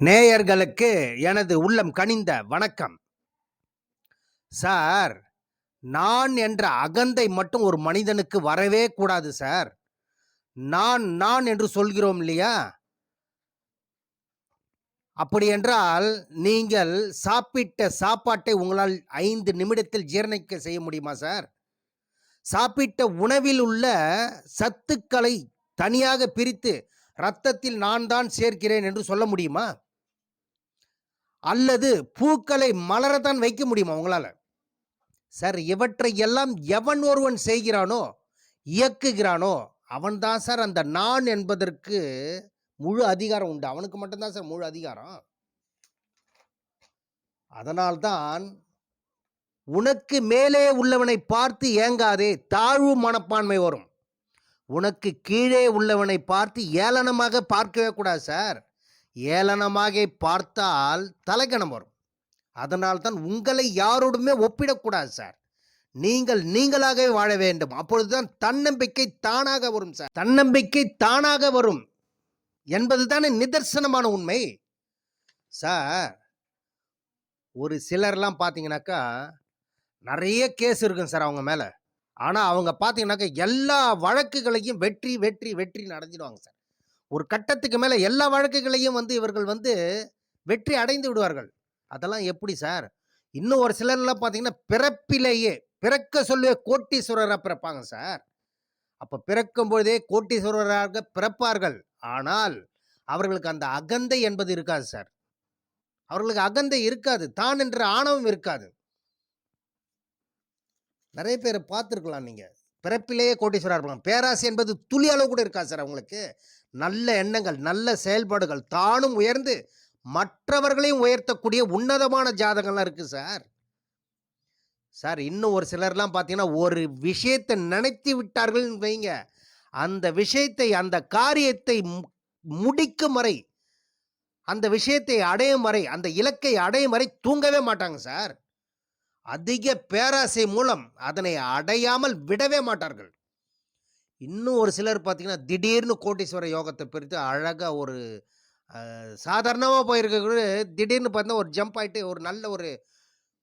நேயர்களுக்கு எனது உள்ளம் கனிந்த வணக்கம். சார் நான் என்ற அகந்தை மட்டும் ஒரு மனிதனுக்கு வரவே கூடாது சார். நான் நான் என்று சொல்கிறோம் இல்லையா? அப்படி என்றால் நீங்கள் சாப்பிட்ட சாப்பாட்டை உங்களால் ஐந்து நிமிடத்தில் ஜீரணிக்க செய்ய முடியுமா சார்? சாப்பிட்ட உணவில் உள்ள சத்துக்களை தனியாக பிரித்து ரத்தத்தில் நான் தான் சேர்க்கிறேன் என்று சொல்ல முடியுமா? அல்லது பூக்களை மலரத்தான் வைக்க முடியுமா உங்களால்? சார் இவற்றை எல்லாம் எவன் ஒருவன் செய்கிறானோ இயக்குகிறானோ அவன்தான் சார் அந்த நான் என்பதற்கு முழு அதிகாரம் உண்டு. அவனுக்கு மட்டும்தான் சார் முழு அதிகாரம். அதனால்தான் உனக்கு மேலே உள்ளவனை பார்த்து ஏங்காதே தாழ்வு மனப்பான்மை வரும். உனக்கு கீழே உள்ளவனை பார்த்து ஏளனமாக பார்க்கவே கூடாது சார். ஏளனமாக பார்த்தால் தலைகணம் வரும். அதனால்தான் உங்களை யாரோடுமே ஒப்பிடக்கூடாது சார். நீங்கள் நீங்களாகவே வாழ வேண்டும். அப்பொழுதுதான் தன்னம்பிக்கை தானாக வரும் சார். தன்னம்பிக்கை தானாக வரும் என்பது தானே நிதர்சனமான உண்மை. சார் ஒரு சிலர்லாம் பார்த்தீங்கன்னாக்கா நிறைய கேஸ் இருக்கும் சார் அவங்க மேலே. ஆனால் அவங்க பார்த்தீங்கன்னாக்கா எல்லா வழக்குகளையும் வெற்றி வெற்றி வெற்றி நடந்துடுவாங்க சார். ஒரு கட்டத்துக்கு மேலே எல்லா வழக்குகளையும் வந்து இவர்கள் வந்து வெற்றி அடைந்து விடுவார்கள். அதெல்லாம் எப்படி சார்? இன்னும் ஒரு சிலர்லாம் பார்த்தீங்கன்னா பிறப்பிலேயே பிறக்க சொல்லுவே கோட்டீஸ்வரராக பிறப்பாங்க சார். அப்போ பிறக்கும் பொழுதே கோட்டீஸ்வரராக பிறப்பார்கள். ஆனால் அவர்களுக்கு அந்த அகந்தை என்பது இருக்காது சார். அவர்களுக்கு அகந்தை இருக்காது. தான் என்ற ஆணவம் இருக்காது. நிறைய பேரை பார்த்துருக்கலாம் நீங்கள் பிறப்பிலேயே கோட்டீஸ்வரர் இருப்பாங்க பேராசை என்பது துளி அளவு கூட இருக்கா சார் அவங்களுக்கு? நல்ல எண்ணங்கள் நல்ல செயல்பாடுகள் தானும் உயர்ந்து மற்றவர்களையும் உயர்த்தக்கூடிய உன்னதமான ஜாதகம்லாம் இருக்குது சார். சார் இன்னும் ஒரு சிலர்லாம் பார்த்தீங்கன்னா ஒரு விஷயத்தை நினைத்து விட்டார்கள் வைங்க. அந்த விஷயத்தை அந்த காரியத்தை மு- முடிக்கும் வரை அந்த விஷயத்தை அடையும் வரை அந்த இலக்கை அடையும் வரை தூங்கவே மாட்டாங்க சார். அதிக பேராசை மூலம் அதனை அடையாமல் விடவே மாட்டார்கள். இன்னும் ஒரு சிலர் பார்த்தீங்கன்னா திடீர்னு கோட்டீஸ்வர யோகத்தை பிரித்து அழகாக ஒரு சாதாரணமாக போயிருக்க திடீர்னு பார்த்தா ஒரு ஜம்ப் ஆயிட்டு ஒரு நல்ல ஒரு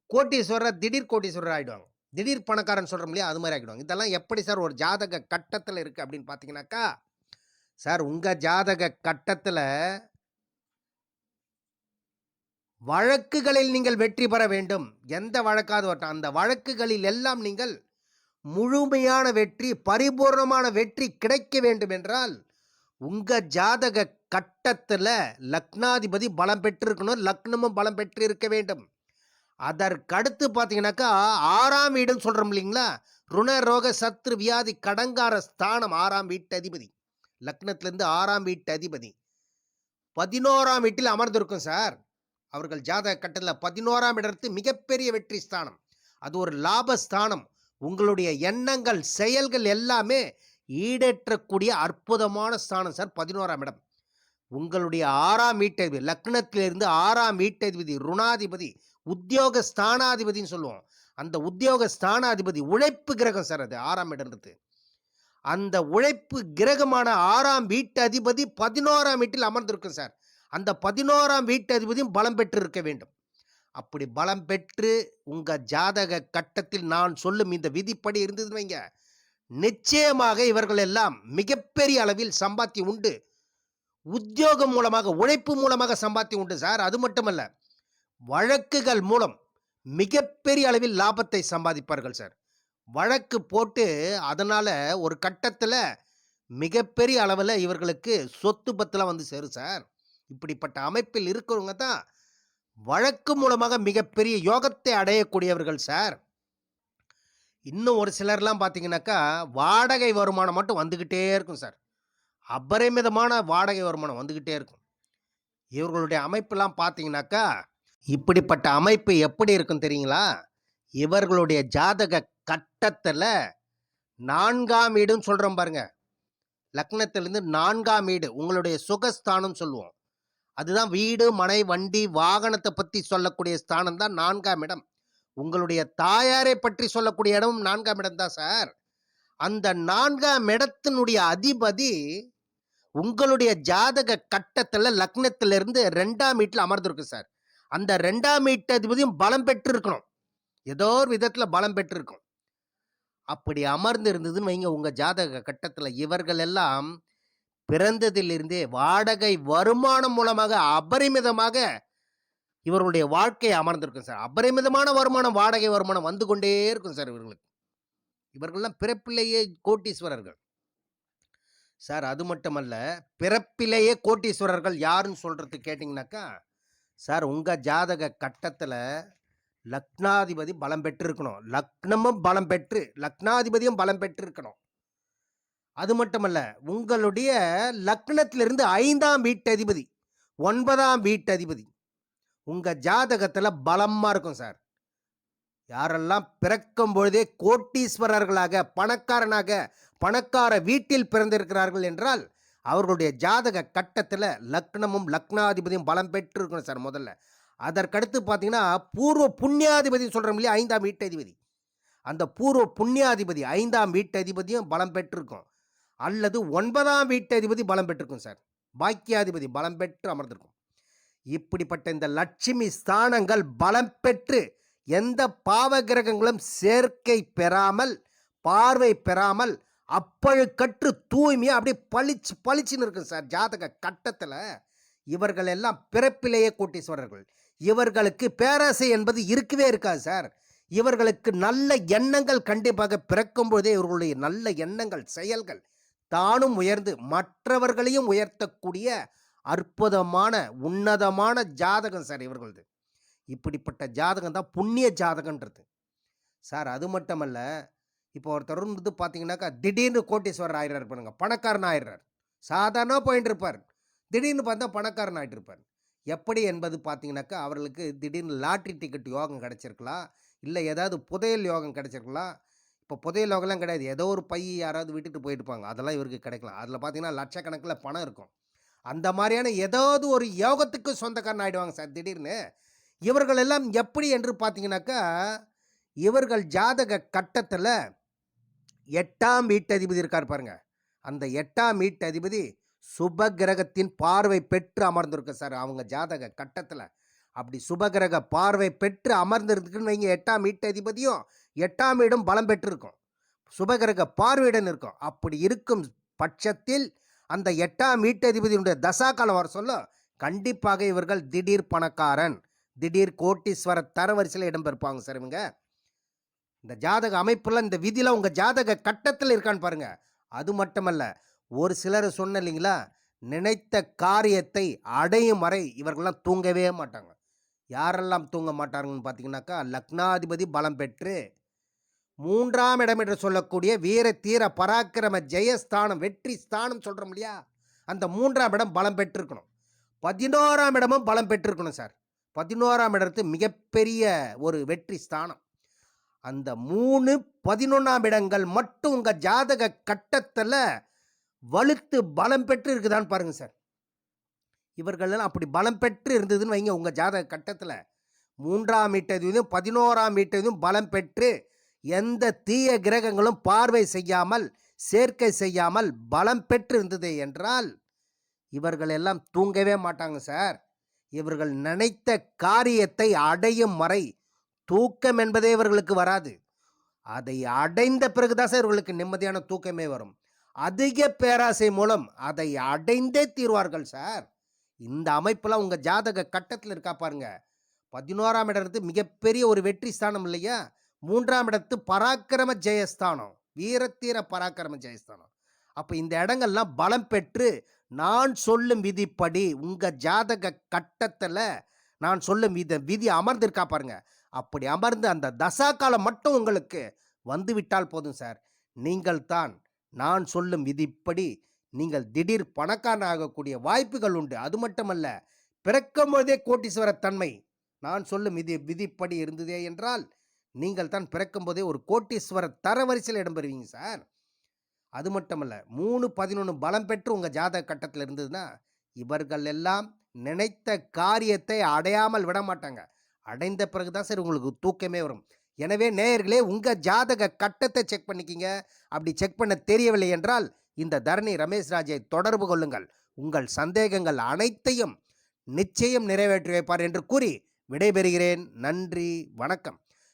கோட்டீஸ்வரர் திடீர் கோட்டீஸ்வரர் ஆகிடுவாங்க திடீர் பணக்காரன் சொல்கிறோம் இல்லையா அது மாதிரி ஆகிடுவாங்க இதெல்லாம் எப்படி சார் ஒரு ஜாதக கட்டத்தில் இருக்குது அப்படின்னு பார்த்தீங்கன்னாக்கா சார் உங்கள் ஜாதக கட்டத்தில் வழக்குகளில் நீங்கள் வெற்றி பெற வேண்டும். எந்த வழக்காவது வரட்டும். அந்த வழக்குகளில் எல்லாம் நீங்கள் முழுமையான வெற்றி பரிபூர்ணமான வெற்றி கிடைக்க வேண்டும் என்றால் உங்கள் ஜாதக கட்டத்தில் லக்னாதிபதி பலம் பெற்றிருக்கணும். லக்னமும் பலம் பெற்று இருக்க வேண்டும். அதற்கடுத்து பார்த்தீங்கன்னாக்கா ஆறாம் வீடுன்னு சொல்கிறோம் இல்லைங்களா? ருண ரோக சத்ரு வியாதி கடங்கார ஸ்தானம் ஆறாம் வீட்டு அதிபதி. லக்னத்திலேருந்து ஆறாம் வீட்டு அதிபதி. பதினோராம் வீட்டில் அமர்ந்திருக்கும் சார். அவர்கள் ஜாதக கட்டத்தில் பதினோராம் இடத்து மிகப்பெரிய வெற்றி ஸ்தானம். அது ஒரு லாபஸ்தானம். உங்களுடைய எண்ணங்கள் செயல்கள் எல்லாமே ஈடேற்றக்கூடிய அற்புதமான ஸ்தானம் சார் பதினோராம் இடம். உங்களுடைய ஆறாம் வீட்டதிபதி லக்னத்திலிருந்து ஆறாம் வீட்டதிபதி ருணாதிபதி உத்தியோக ஸ்தானாதிபதின்னு சொல்லுவோம். அந்த உத்தியோக ஸ்தானாதிபதி உழைப்பு கிரகம் சார் அது ஆறாம் இடம்ன்றது. அந்த உழைப்பு கிரகமான ஆறாம் வீட்டு அதிபதி பதினோராம் வீட்டில் அமர்ந்திருக்கும் சார். அந்த பதினோராம் வீட்டு அதிபதியும் பலம் பெற்று இருக்க வேண்டும். அப்படி பலம் பெற்று உங்கள் ஜாதக கட்டத்தில் நான் சொல்லும் இந்த விதிப்படி இருந்ததுன்னு வைங்க. நிச்சயமாக இவர்கள் எல்லாம் மிகப்பெரிய அளவில் சம்பாத்தியம் உண்டு. உத்தியோகம் மூலமாக உழைப்பு மூலமாக சம்பாத்தியம் உண்டு சார். அது மட்டுமல்ல வழக்குகள் மூலம் மிகப்பெரிய அளவில் லாபத்தை சம்பாதிப்பார்கள் சார். வழக்கு போட்டு அதனால் ஒரு கட்டத்தில் மிகப்பெரிய அளவில் இவர்களுக்கு சொத்து பத்துலாம் வந்து சேரும் சார். இப்படிப்பட்ட அமைப்பில் இருக்கிறவங்க தான் வழக்கு மூலமாக மிகப்பெரிய யோகத்தை அடையக்கூடியவர்கள் சார். இன்னும் ஒரு சிலர்லாம் பார்த்தீங்கன்னாக்கா வாடகை வருமானம் மட்டும் வந்துக்கிட்டே இருக்கும் சார். அபரிமிதமான வாடகை வருமானம் வந்துக்கிட்டே இருக்கும். இவர்களுடைய அமைப்பெல்லாம் பார்த்தீங்கன்னாக்கா இப்படிப்பட்ட அமைப்பு எப்படி இருக்கும் தெரியுங்களா? இவர்களுடைய ஜாதக கட்டத்தில் நான்காம் வீடுன்னு சொல்கிறோம் பாருங்க. லக்னத்திலேருந்து நான்காம் வீடு உங்களுடைய சுகஸ்தானம் சொல்லுவோம். அதுதான் வீடு மனை வண்டி வாகனத்தை பற்றி சொல்லக்கூடிய ஸ்தானம் தான் நான்காம் இடம். உங்களுடைய தாயாரை பற்றி சொல்லக்கூடிய இடமும் நான்காம் இடம் தான் சார். அந்த நான்காம் இடத்தினுடைய அதிபதி உங்களுடைய ஜாதக கட்டத்தில் லக்னத்திலிருந்து ரெண்டாம் வீட்டில் அமர்ந்திருக்கு சார். அந்த ரெண்டாம் வீட்டு அதிபதியும் பலம் பெற்று இருக்கணும் ஏதோ ஒரு விதத்தில் பலம் பெற்றிருக்கும். அப்படி அமர்ந்து இருந்ததுன்னு வைங்க உங்கள் ஜாதக கட்டத்தில் இவர்கள் எல்லாம் பிறந்ததிலிருந்தே வாடகை வருமானம் மூலமாக அபரிமிதமாக இவர்களுடைய வாழ்க்கை அமர்ந்திருக்கும் சார். அபரிமிதமான வருமானம் வாடகை வருமானம் வந்து கொண்டே இருக்கும் சார் இவர்களுக்கு. இவர்கள்லாம் பிறப்பிலேயே கோட்டீஸ்வரர்கள். சார் அது மட்டுமல்ல பிறப்பிலேயே கோட்டீஸ்வரர்கள் யாருன்னு சொல்கிறது கேட்டிங்கனாக்கா சார் உங்கள் ஜாதக கட்டத்தில் லக்னாதிபதி பலம் பெற்றிருக்கணும். லக்னமும் பலம் பெற்று லக்னாதிபதியும் பலம் பெற்றிருக்கணும். அது மட்டுமல்ல உங்களுடைய லக்னத்திலிருந்து ஐந்தாம் வீட்டதிபதி ஒன்பதாம் வீட்டதிபதி உங்கள் ஜாதகத்தில் பலமாக இருக்கும் சார். யாரெல்லாம் பிறக்கும் பொழுதே கோட்டீஸ்வரர்களாக பணக்காரனாக பணக்கார வீட்டில் பிறந்திருக்கிறார்கள் என்றால் அவர்களுடைய ஜாதக கட்டத்தில் லக்னமும் லக்னாதிபதியும் பலம் பெற்றிருக்கணும் சார் முதல்ல. அதற்கடுத்து பார்த்தீங்கன்னா பூர்வ புண்ணியாதிபதி சொல்கிறோம் இல்லையா ஐந்தாம் வீட்டதிபதி. அந்த பூர்வ புண்ணியாதிபதி ஐந்தாம் வீட்டதிபதியும் பலம் பெற்றிருக்கும். அல்லது ஒன்பதாம் வீட்டதிபதி பலம் பெற்றிருக்கும் சார். பாக்கியாதிபதி பலம் பெற்று அமர்ந்திருக்கும். இப்படிப்பட்ட இந்த லட்சுமி ஸ்தானங்கள் பலம் பெற்று எந்த பாவ கிரகங்களும் சேர்க்கை பெறாமல் பார்வை பெறாமல் அப்பழுக்கற்று தூய்மையாக அப்படியே பளிச்சு பளிச்சுன்னு இருக்கும் சார் ஜாதக கட்டத்தில். இவர்கள் எல்லாம் பிறப்பிலேயே கோட்டீஸ்வரர்கள். இவர்களுக்கு பேராசை என்பது இருக்கவே இருக்காது சார். இவர்களுக்கு நல்ல எண்ணங்கள் கண்டிப்பாக பிறக்கும் பொழுதே இவர்களுடைய நல்ல எண்ணங்கள் செயல்கள் தானும் உயர்ந்து மற்றவர்களையும் உயர்த்தக்கூடிய அற்புதமான உன்னதமான ஜாதகம் சார் இவர்களது. இப்படிப்பட்ட ஜாதகம் தான் புண்ணிய ஜாதகன்றது. சார் அது மட்டுமல்ல இப்போ ஒருத்தர் வந்து பார்த்தீங்கன்னாக்கா திடீர்னு கோட்டீஸ்வரர் ஆயிடுறாரு பாருங்க பணக்காரன் ஆயிடுறார். சாதாரண போயிட்டு இருப்பார். திடீர்னு பார்த்தா பணக்காரன் ஆகிட்டு இருப்பார். எப்படி என்பது பார்த்தீங்கன்னாக்கா அவர்களுக்கு திடீர்னு லாட்ரி டிக்கெட் யோகம் கிடச்சிருக்கலாம் இல்லை ஏதாவது புதையல் யோகம் கிடச்சிருக்கலாம் இப்போ புதைய யோகம்லாம் கிடையாது. ஏதோ ஒரு பை யாராவது விட்டுட்டு போயிருப்பாங்க அதெல்லாம் இவருக்கு கிடைக்கலாம். அதில் பார்த்தீங்கன்னா லட்சக்கணக்கில் பணம் இருக்கும். அந்த மாதிரியான ஏதாவது ஒரு யோகத்துக்கு சொந்தக்காரன் ஆகிடுவாங்க சார். திடீர்னு இவர்கள் எல்லாம் எப்படி என்று பார்த்தீங்கன்னாக்கா இவர்கள் ஜாதக கட்டத்தில் எட்டாம் வீட்டதிபதி இருக்கார் பாருங்க. அந்த எட்டாம் வீட்டதிபதி சுப கிரகத்தின் பார்வை பெற்று அமர்ந்திருக்கு சார். அவங்க ஜாதக கட்டத்தில். அப்படி சுபகிரக பார்வை பெற்று அமர்ந்திருக்குன்னு வைங்க. எட்டாம் வீட்டதிபதியும் எட்டாம் வீடும் பலம் பெற்றிருக்கும். சுபகிரக பார்வையுடன் இருக்கும். அப்படி இருக்கும் பட்சத்தில் அந்த எட்டாம் வீட்டதிபதியினுடைய தசாகாலம் வர சொல்ல கண்டிப்பாக இவர்கள் திடீர் பணக்காரன் திடீர் கோட்டீஸ்வர தரவரிசையில் இடம்பெறுப்பாங்க சார் இவங்க. இந்த ஜாதக அமைப்பில் இந்த விதியில் உங்கள் ஜாதக கட்டத்தில் இருக்கான்னு பாருங்க. அது மட்டுமல்ல ஒரு சிலர் சொன்ன இல்லைங்களா நினைத்த காரியத்தை அடையும் வரை இவர்கள்லாம் தூங்கவே மாட்டாங்க. யாரெல்லாம் தூங்க மாட்டாங்கன்னு பார்த்தீங்கன்னாக்கா லக்னாதிபதி பலம் பெற்று மூன்றாம் இடம் என்று சொல்லக்கூடிய வீர தீர பராக்கிரம ஜெயஸ்தானம் வெற்றி ஸ்தானம் சொல்கிறோம் இல்லையா? அந்த மூன்றாம் இடம் பலம் பெற்றிருக்கணும். பதினோராம் இடமும் பலம் பெற்றிருக்கணும் சார். பதினோராம் இடத்து மிகப்பெரிய ஒரு வெற்றி ஸ்தானம். அந்த மூணு பதினொன்றாம் இடங்கள் மட்டும் உங்கள் ஜாதக கட்டத்தில் வலுத்து பலம் பெற்று இருக்குதான்னு பாருங்கள் சார். இவர்களெல்லாம் அப்படி பலம் பெற்று இருந்ததுன்னு வைங்க உங்கள் ஜாதக கட்டத்தில். மூன்றாம் வீட்டதிலும் பதினோராம் வீட்டதிலும் பலம் பெற்று எந்த தீய கிரகங்களும் பார்வை செய்யாமல் சேர்க்கை செய்யாமல் பலம் பெற்று இருந்தது என்றால் இவர்கள் எல்லாம் தூங்கவே மாட்டாங்க சார். இவர்கள் நினைத்த காரியத்தை அடையும் வரை தூக்கம் என்பதே இவர்களுக்கு வராது. அதை அடைந்த பிறகுதான் சார் இவர்களுக்கு நிம்மதியான தூக்கமே வரும். அதிக பேராசை மூலம் அதை அடைந்தே தீர்வார்கள் சார். இந்த அமைப்பில் உங்கள் ஜாதக கட்டத்தில் இருக்கா பாருங்க. பதினோராம் இடத்து மிகப்பெரிய ஒரு வெற்றி ஸ்தானம் இல்லையா? மூன்றாம் இடத்து பராக்கிரம ஜெயஸ்தானம். வீரத்தீர பராக்கிரம ஜெயஸ்தானம். அப்போ இந்த இடங்கள்லாம் பலம் பெற்று நான் சொல்லும் விதிப்படி உங்கள் ஜாதக கட்டத்தில் நான் சொல்லும் வித விதி அமர்ந்திருக்கா பாருங்க. அப்படி அமர்ந்து அந்த தசா காலம் மட்டும் உங்களுக்கு வந்து விட்டால் போதும் சார். நீங்கள் தான் நான் சொல்லும் விதிப்படி நீங்கள் திடீர் பணக்காரன் ஆகக்கூடிய வாய்ப்புகள் உண்டு. அது மட்டுமல்ல பிறக்கும் பொழுதே கோட்டீஸ்வர தன்மை நான் சொல்லும் விதி விதிப்படி இருந்ததே என்றால் நீங்கள் தான் பிறக்கும் போதே ஒரு கோட்டீஸ்வர தரவரிசையில் இடம்பெறுவீங்க சார். அது மட்டுமல்ல மூணு பதினொன்று பலம் பெற்று உங்கள் ஜாதக கட்டத்தில் இருந்ததுன்னா இவர்கள் எல்லாம் நினைத்த காரியத்தை அடையாமல் விட மாட்டாங்க. அடைந்த பிறகு தான் சார் உங்களுக்கு தூக்கமே வரும். எனவே நேயர்களே உங்கள் ஜாதக கட்டத்தை செக் பண்ணிக்கிங்க. அப்படி செக் பண்ண தெரியவில்லை என்றால் இந்த தரணி ரமேஷ் ராஜை தொடர்பு கொள்ளுங்கள். உங்கள் சந்தேகங்கள் அனைத்தையும் நிச்சயம் நிறைவேற்றி வைப்பார் என்று கூறி விடைபெறுகிறேன். நன்றி வணக்கம்.